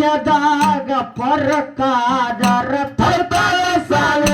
ರಾಜ್ಯದಾಗ ಪರಕಾದರ ತರ್ತಾರ ಸಾಲ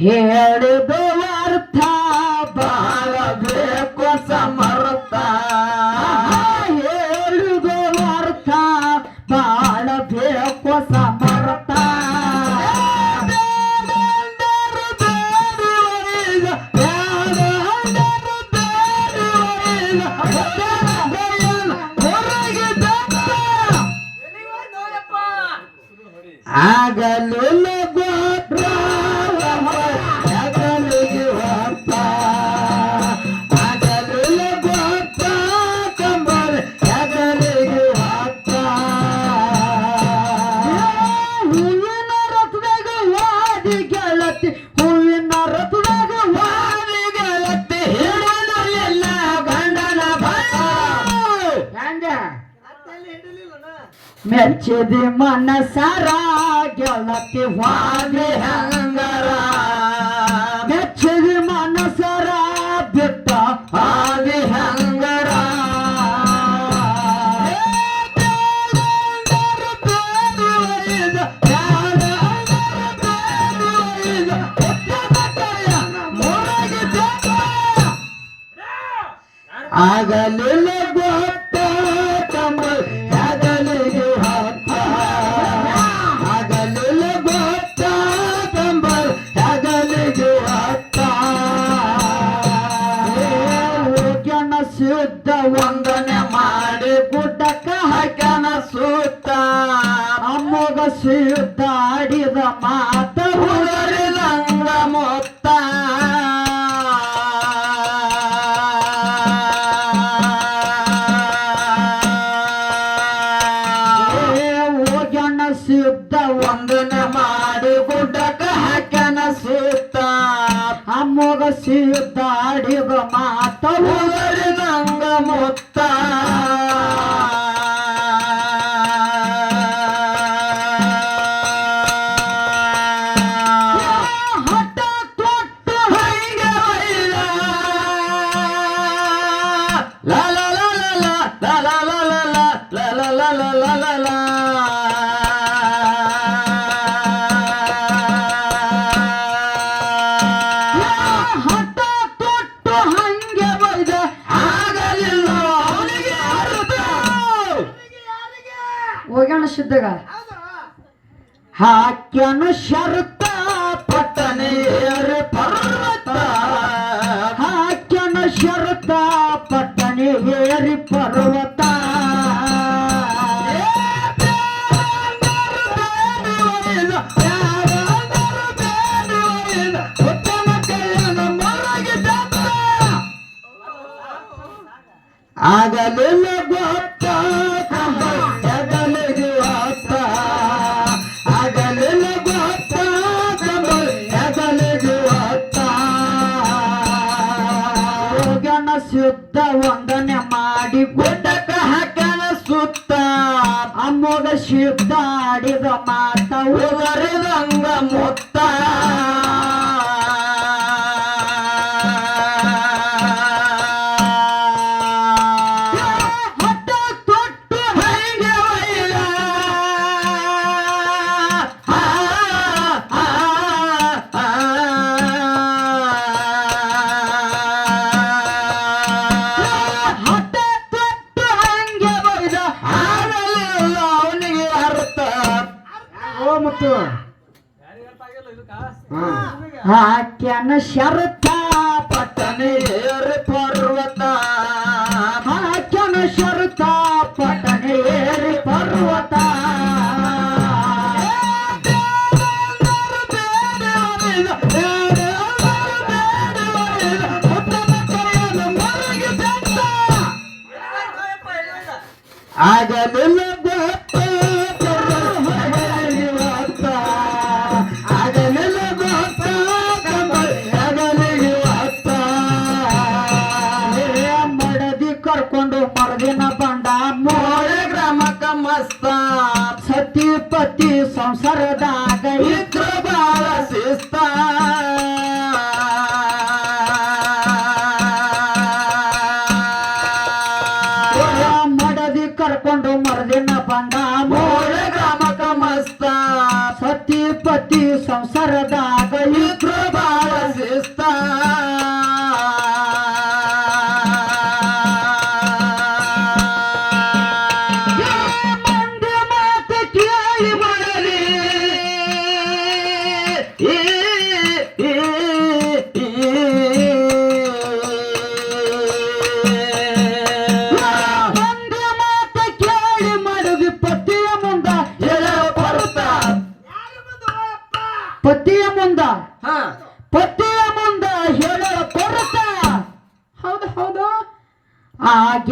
ಹೇಳಿದ ಅರ್ಥ ಬಾಳಬೇಕು ಸಮರ್ಥ. ಹೇಳಿದ ಅರ್ಥ ಬಾಳಬೇಕು ಸಮರ್ಥ. ಆಗಲು ಮೆಚ್ಚಿದಿ ಮನಸರ ಗೆಳತಿ ವಾದಿ ಹಂಗರ ಮೆಚ್ಚಿದಿ ಮನಸರ ಬಿಟ್ಟ ಆದಿ ಹಂಗರ ಆಗಲಿಲ್ಲ ಸಿದ್ದಾಡಿದ ಮಾತವರಿ ನಂಗ ಮೊತ್ತ ನಿನಗ ಹಾಕ್ಯನು ಶರತ ಪಟ್ಟಣೆಯರ ಪರ್ವತ. ಹಾಕ್ಯನು ಶರತ ಪಟ್ಟಣೆಯರಿ ಪರ್ವತ. ಆಗಲಿಲ್ಲ. ಶರತ ಪಟನೆ ಏರು ಪರ್ವತ. ಮನಕ್ಕನ ಶರತ ಪಟನೆ ಏರು ಪರ್ವತ. ಆಗಲಿಲ್ಲ पती पती संसारदा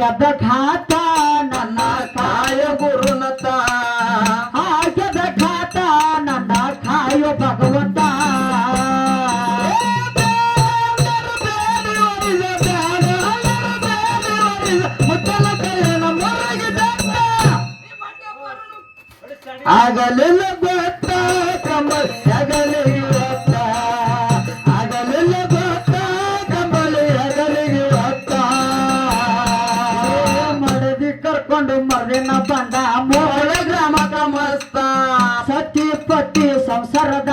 ಘಾತ ನನ್ನ ಕಾಯ ಗುರುನತ. ಹಾಗೆದ ಘಾತ ನನ್ನ ಕಾಯ ಭಗವಂತ. ಆಗಲಿಲ್ಲ ಕೊಂಡು ಮರ್ದಿನ ಬಂದ ಮೂಲ ಗ್ರಾಮಕ ಮಸ್ತ ಸತಿ ಪಟ್ಟಿ ಸಂಸಾರದ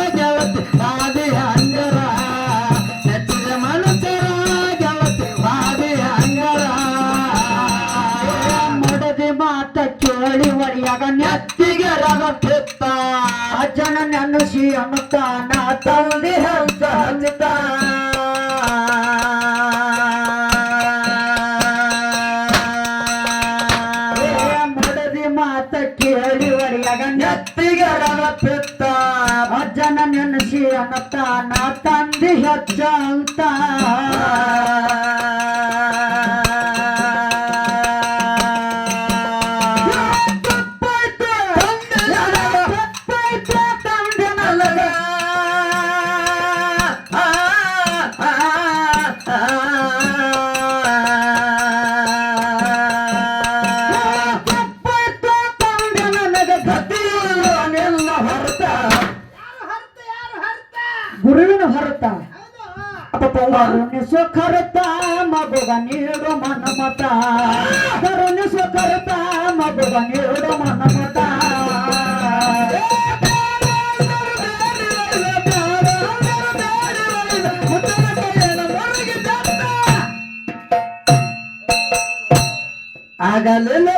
ರಾಗ ನೆತ್ತಿಗೆ ರಾಗ ಕೆತ್ತ. ಅಜ್ಜನ ನೆನಸಿ ಅನ್ನುತ್ತಾನ ತಂದೆ ಹತ್ತ ಮನ ಮತ. ಕರುಣಿಸು ಕರುತ ಮಗುವ ನೀಡು ಮನ ಮತ. ಆಗಲಿಲ್ಲ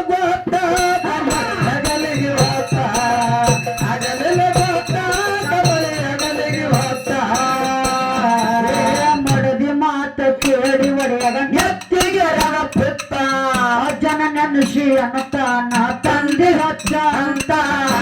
ಜನ ನೆನಸಿ ಅನ್ನತಾನ ತಂದೆ ಹಚ್ಚ ಅಂತ ತಪ್ಪಾಯ್ತು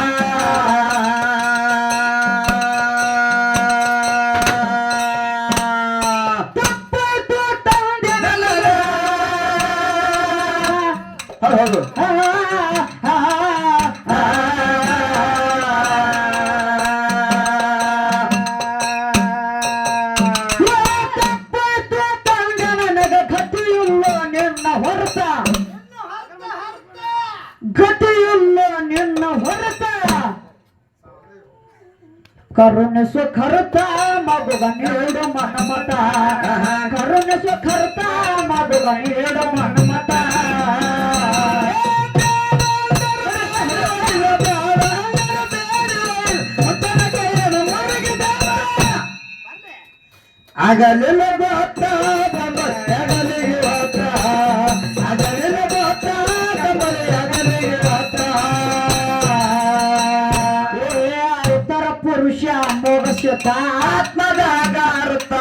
ಗತಿಯಿಲ್ಲ ನಿನ್ನ ಹೊರತ. ಕರುಣಿಸು ಖರ್ತ ಮಗುವ ನೀಡು ಮನಮತ. ಕರುಣಿಸು ಖರ್ತ ಮಗುವ ನೀಡು ಮನಮತ. ಆಗಲಿಲ್ಲ ಗೊತ್ತ ಮೋಗಸ್ಯತ ಆತ್ಮದಾಗ ಅರ್ಥ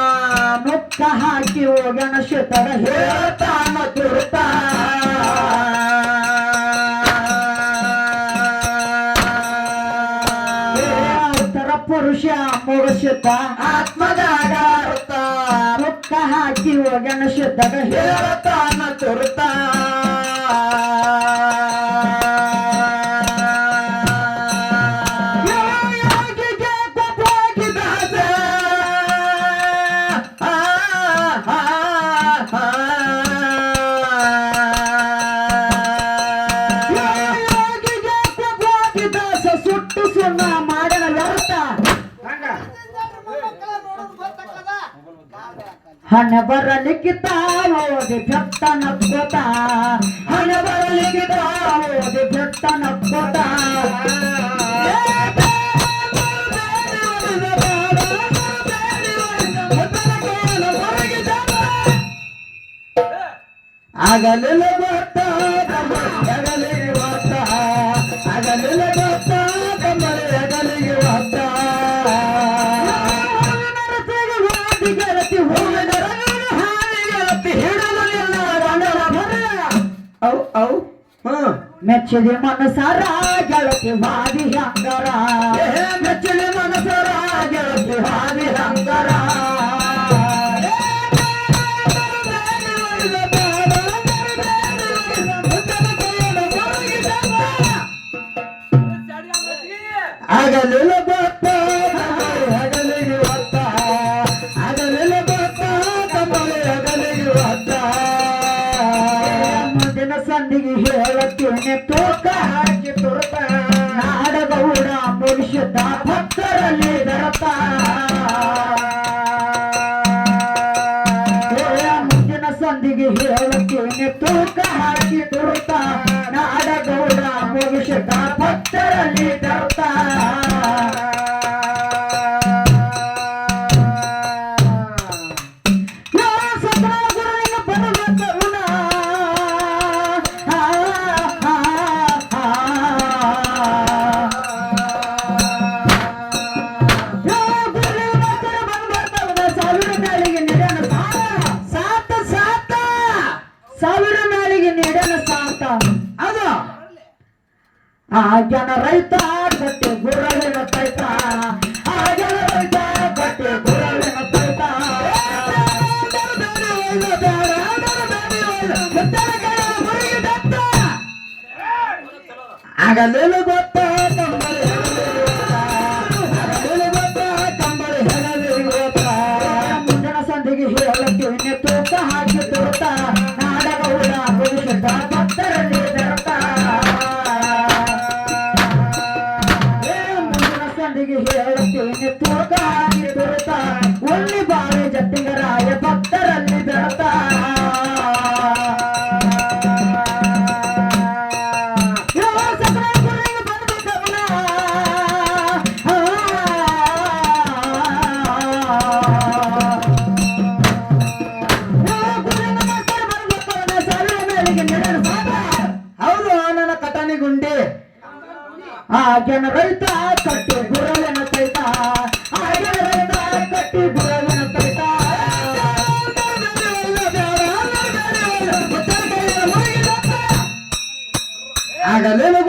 ಮುಕ್ಕ ಹಾಕಿ ಗಣಶತಡ ಹೇಳ್ತಾನ ತುರ್ತ ಉತ್ತರ ಪುರುಷ ಮೋಗಸ್ಯತ ಆತ್ಮದಾಗ ಅರ್ಥ ಮುಕ್ಕ ಹಾಕಿ ಗಣಶತಡ ಹೇಳ್ತಾನ ತುರ್ತ ಹಣ ಬರಲಿಕ್ಕಿತ ಓದಿ ಭಕ್ತ ನಕ್ಕೋತ. ಹಣ ಬರಲಿಕ್ಕಿತ ಓದಿ ಭಕ್ತ ನಕ್ಕೋತ. ಆಗಲಿಲ್ಲ ಮೆಚ್ಚಿದೆ ಮನಸಾರ ಗೆಳತಿ ವಾದಿ ಅಂದರ ಏ ಮೆಚ್ಚಲಿ ಮುಂದಿನ ಸಂದಿಗೆ ಹೇಳತ್ತೇನೆ ತೂಕ ಹಾಕಿ ತುರ್ತ ನಾಡಗೌಡ ಮುಗಿಸಿದ್ದ ಭಕ್ತರಲ್ಲಿ ಜನ ರೈತ ಕಟ್ಟೆ ಗುರ್ರವಿನ ತೈತ ಆ ಜನ ರೈತ ಕಟ್ಟೆ ಗುರ್ರವಿನ ತೈತ ಆಗಲಿಲ್ಲ ಗೊತ್ತ ಕಂಬಳಿ ಆಗಲಿಲ್ಲ ಗೊತ್ತ ಕಂಬಳಿ ಗೊತ್ತ ಮುಂದಿನ ಸಂದಿಗೆ ಹೇಳಕ್ಕೆ ತೂಕ ಹಾಕಿ ತುರುತ್ತ ಹೌದು ನನ್ನ ಕಟಾನಿ ಗುಂಡಿ ಆ ರೈತ ಕಟ್ಟಿ ಬುರಲೆನ ಸೈತ ಆ ಜನ ರೈತ ಕಟ್ಟಿ ಬುರಲೆನ ಸೈತ ಆಗಲೇ